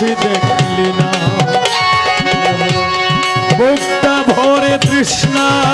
খুশি দেখলি না। বুকটা ভরে তৃষ্ণা।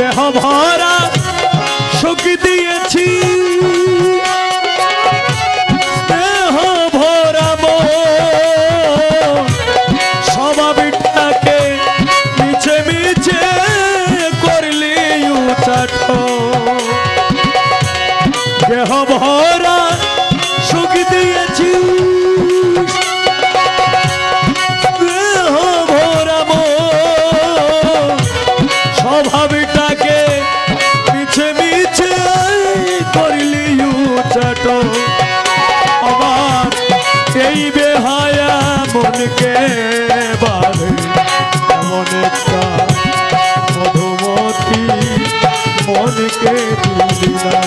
দেহ ভরা সুখ দিয়েছি। দেহ ভরা স্বভাবটাকে মিছে মিছে করলি উচাট। দেহ ভরা সুখ দিয়েছি। একেবারে এমন একটা মধুমতি মনকে দিলি না।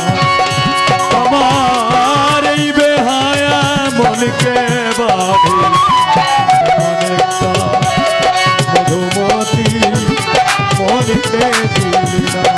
আমার এই বেহায়া মনকে বাড়ি এমন একটা মধুমতি মনকে দিলি না।